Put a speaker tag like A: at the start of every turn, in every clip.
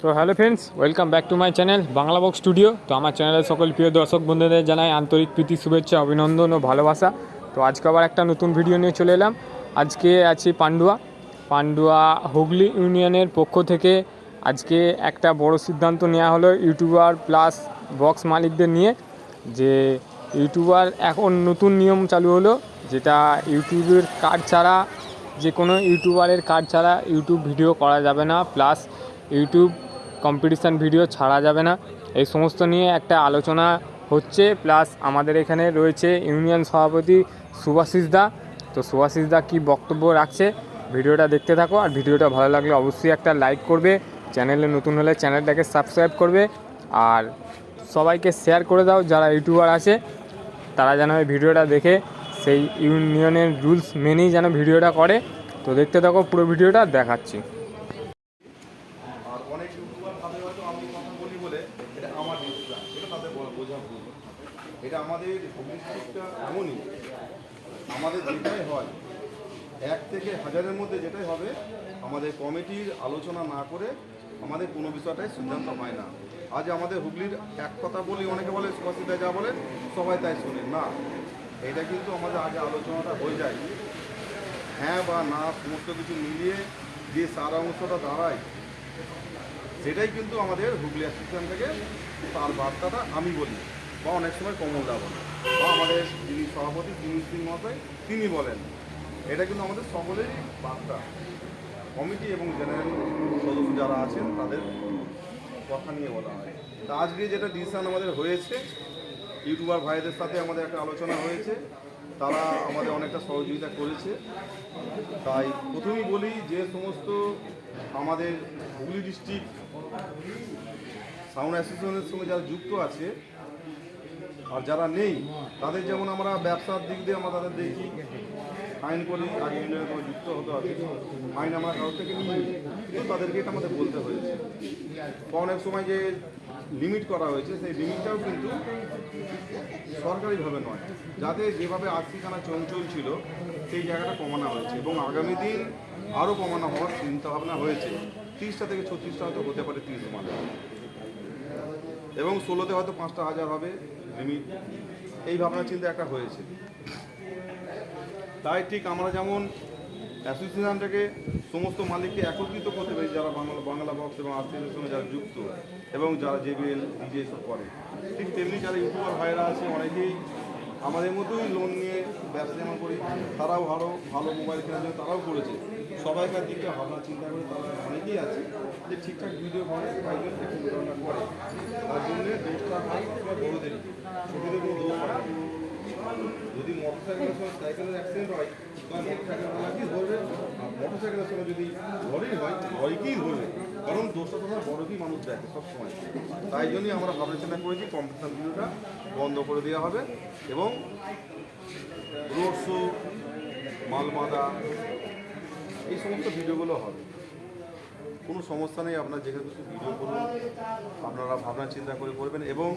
A: তো hello friends welcome back to my channel Bangla box studio তো আমার চ্যানেলের সকল প্রিয় দর্শক বন্ধুদের জানাই আন্তরিক প্রীতি, শুভেচ্ছা, অভিনন্দন ও ভালোবাসা। তো আজকে আবার একটা নতুন ভিডিও নিয়ে চলে এলাম। আজকে আছি পান্ডুয়া। পান্ডুয়া হুগলি ইউনিয়নের পক্ষ থেকে আজকে একটা বড় সিদ্ধান্ত নেওয়া হলো ইউটিউবার প্লাস বক্স মালিকদের নিয়ে যে ইউটিউবার এখন নতুন নিয়ম চালু হলো, যেটা ইউটিউবের কার্ড ছাড়া, যে কোনো ইউটিউবারের কার্ড ছাড়া ইউটিউব ভিডিও করা যাবে না। প্লাস ইউটিউব কম্পিটিশান ভিডিও ছাড়া যাবে না। এই সমস্ত নিয়ে একটা আলোচনা হচ্ছে প্লাস আমাদের এখানে রয়েছে ইউনিয়ন সভাপতি সুভাষিস দা। তো সুভাষিস দা কী বক্তব্য রাখছে, ভিডিওটা দেখতে থাকো, আর ভিডিওটা ভালো লাগলে অবশ্যই একটা লাইক করবে। চ্যানেলে নতুন হলে চ্যানেলটাকে সাবস্ক্রাইব করবে, আর সবাইকে শেয়ার করে দাও, যারা ইউটিউবার আছে, তারা যেন এই ভিডিওটা দেখে। সেই ইউনিয়নের রুলস মেনেই যেন ভিডিওটা করে। তো দেখতে থাকো পুরো ভিডিওটা, দেখাচ্ছি
B: আর অনেক ইউটিউবার ভাবে হয়তো আমি কথা বলি বলে এটা আমার ডিসিশন এটা তাদের বলা বোঝা ভুল এটা আমাদের ডিস্ট্রিক্টটা এমনই। আমাদের যেটাই হয়, এক থেকে হাজারের মধ্যে যেটাই হবে, আমাদের কমিটির আলোচনা না করে আমাদের কোনো বিষয়টাই সিদ্ধান্ত হয় না। আজ আমাদের হুগলির এক কথা বলি, অনেকে বলে সুভাষিতা যা বলে সবাই তাই শুনে না এটা কিন্তু আমাদের আগে আলোচনাটা হয়ে যায়। হ্যাঁ বা না, সমস্ত কিছু মিলিয়ে যে সারা অংশটা দাঁড়ায়, সেটাই কিন্তু আমাদের হুগলি অ্যাসোসিয়েশন থেকে তার বার্তাটা আমি বলি। বা অনেক সময় কমলদা বলে বা আমাদের যিনি সভাপতি তিনি সিং মহাশয়, তিনি বলেন। এটা কিন্তু আমাদের সকলেরই বার্তা। কমিটি এবং জেনারেল সদস্য যারা আছেন, তাদের কথা নিয়ে বলা হয়। তা আজকে যেটা ডিসিশন আমাদের হয়েছে, ইউটিউবার ভাইদের সাথে আমাদের একটা আলোচনা হয়েছে। তারা আমাদের অনেকটা সহযোগিতা করেছে। তাই প্রথমেই বলি যে সমস্ত আমাদের হুগলি ডিস্ট্রিক্ট সাউন্ড অ্যাসোসিয়েশনের সঙ্গে যারা যুক্ত আছে আর যারা নেই, তাদের যেমন আমরা ব্যবসার দিক দিয়ে আমরা তাদের দেখি, আইন করি আগে ইউনিয়নের যুক্ত হতে হবে। আইন আমরা কারোর থেকে নিই কিন্তু তাদেরকে এটা আমাদের বলতে হয়েছে। অনেক সময় যে লিমিট করা হয়েছে, সেই লিমিটটাও কিন্তু সরকারিভাবে নয়। যাতে যেভাবে আর্থিকানা চঞ্চল ছিল, সেই জায়গাটা কমানো হয়েছে এবং আগামী দিন আরও কমানো হওয়ার চিন্তাভাবনা হয়েছে। তিরিশটা থেকে ছত্রিশটা হয়তো হতে পারে তিরিশ মানে এবং ষোলোতে হয়তো পাঁচটা হাজার হবে। লিমিট এই ভাবনা চিন্তা একটা হয়েছে। তাই ঠিক আমরা যেমন অ্যাসোসিয়েশনটাকে সমস্ত মালিককে একত্রিত করতে পারি যারা বাংলা বাংলা বক্স এবং আর্থিকের সঙ্গে যারা যুক্ত এবং যারা জেবিএল ডিজে এসব করে, ঠিক তেমনি যারা ইউটিউবার ভাইরা আছে, অনেকেই আমাদের মতোই লোন নিয়ে ব্যবসা যেমন করি, তারাও আরও ভালো মোবাইল কেনার জন্য তারাও করেছে। সবাইকার দিকটা ভাবনা, চিন্তা করে তারা অনেকেই আছে যে ঠিকঠাক ভিডিও করে জন্য একটু উদাহরণটা করে। তার জন্য দোষটা হয় বা বড়োদেরই ছোটোদের কোনো দোষ হয়। যদি মোটর সাইকেলের সময় সাইকেলের অ্যাক্সিডেন্ট হয় তখন মোটর সাইকেল ধরবে আর মোটর সাইকেলের সময় যদি ঘরেই হয়, ঘরকেই ধরবে। কারণ দোষটা তোমার বড়কেই মানুষ দেখে সবসময়। তাই জন্যই আমরা ভাবনা করেছি কম্পিটিশন ভিডিওটা বন্ধ করে দেওয়া হবে এবং রোড শো মালমাদা এই সমস্ত ভিডিওগুলো হবে। কোনো সমস্যা নেই, আপনার যেখানে কিছু ভিডিও করুন, আপনারা ভাবনা চিন্তা করে করবেন এবং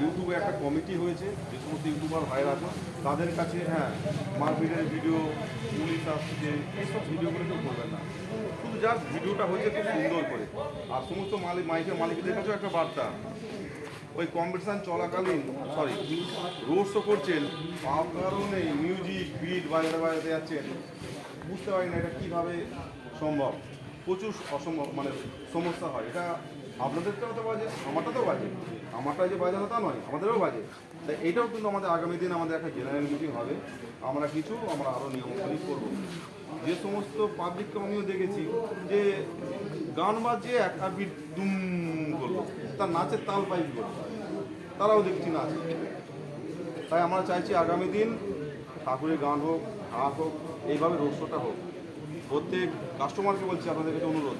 B: ইউটিউবে একটা কমিটি হয়েছে, যে সমস্ত ইউটিউবার ভাইরা আছে তাদের কাছে হ্যাঁ মারপিটের ভিডিও, পুলিশ আসছে এইসব ভিডিওগুলো কেউ করবেন না। যার ভিডিওটা হয়েছে খুব সুন্দর করে। আর সমস্ত মালিক মাইকের মালিকদের কাছেও একটা বার্তা। ওই কম্পিটিশান চলাকালীন সরি রোড শো করছেন, তার কারণে মিউজিক বিট বাজাতে বাজাতে যাচ্ছেন বুঝতে পারি না এটা কীভাবে সম্ভব। প্রচুর অসম্ভব মানে সমস্যা হয়। এটা আপনাদেরটাও তো বাজে আমারটা তো বাজে। আমারটা যে বাজে তা নয়, আমাদেরও বাজে। তাই এটাও কিন্তু আমাদের আগামী দিন আমাদের একটা জেনারেল মিটিং হবে। আমরা কিছু, আমরা আরও নিয়মখানি করব। যে সমস্ত পাবলিককে আমিও দেখেছি, যে গান বাজে এক বিট দুম করল, তার নাচের তাল পাই তারাও দেখছি নাচ। তাই আমরা চাইছি আগামী দিন ঠাকুরের গান হোক হাট হোক, এইভাবে রোড শোটা হোক। প্রত্যেক কাস্টমারকে বলছি আপনাদের কাছে অনুরোধ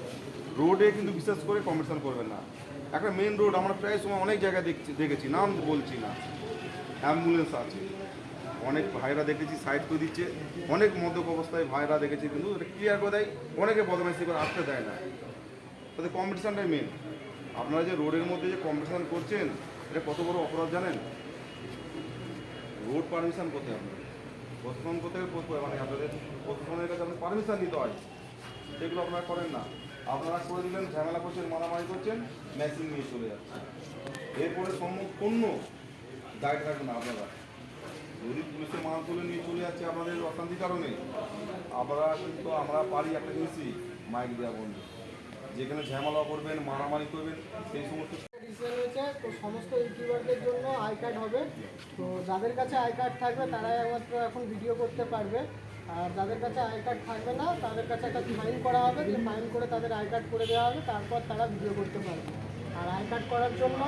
B: রোডে কিন্তু বিশেষ করে কম্পিটিশন করবেন না। একটা মেন রোড আমরা প্রায় সময় অনেক জায়গায় দেখছি, দেখেছি, নাম বলছি না। অ্যাম্বুলেন্স আছে। অনেক ভাইরা দেখেছি সাইড করে দিচ্ছে। অনেক মদ্যপ অবস্থায় ভাইরা দেখেছি, কিন্তু এটা ক্লিয়ার করে দেয়, অনেকে বদমাইশি করে আসতে দেয় না। তাদের কম্পিটিশানটাই মেন আপনারা যে রোডের মধ্যে যে কম্পিটিশান করছেন, এটা কত বড় অপরাধ জানেন? রোড পারমিশন করতে হবে প্রশাসন করতে গেলে মানে আপনাদের প্রশাসনের কাছে আপনার পারমিশন নিতে হয়। সেগুলো আপনারা করেন না। আপনারা করে দিলেন, ঝামেলা করছেন, মারামারি করছেন মেশিন নিয়ে চলে যাচ্ছে। এরপরে সম্পূর্ণ দায় থাকবে না আপনারা। যদি পুলিশে মাল তুলে নিয়ে চলে যাচ্ছে আমাদের অশান্তির কারণে, আমরা কিন্তু, আমরা পারি একটা জিনিসই, মাইক দেওয়া বন্ধ। যেখানে ঝামেলা করবেন, মারামারি করবেন, সেই সমস্ত
C: ডিসিশন হয়েছে, তো সমস্ত ইউটিউবারদের জন্য আই কার্ড হবে। তো যাদের কাছে আই কার্ড থাকবে, তারাই একমাত্র এখন ভিডিও করতে পারবে। আর যাদের কাছে আই কার্ড থাকবে না, তাদের কাছে একটা ফাইন করা হবে, যে ফাইন করে তাদের আই কার্ড করে দেওয়া হবে, তারপর তারা ভিডিও করতে পারবে। আর আই কার্ড করার জন্য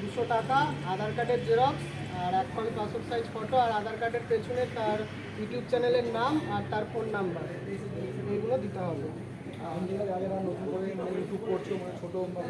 C: দুশো টাকা, আধার কার্ডের জেরক্স আর কপি পাসপোর্ট সাইজ ফটো আর আধার কার্ডের পেছনে তার ইউটিউব চ্যানেলের নাম আর তার ফোন নাম্বার এইগুলো দিতে হবে
D: যারা ছোটো বড়।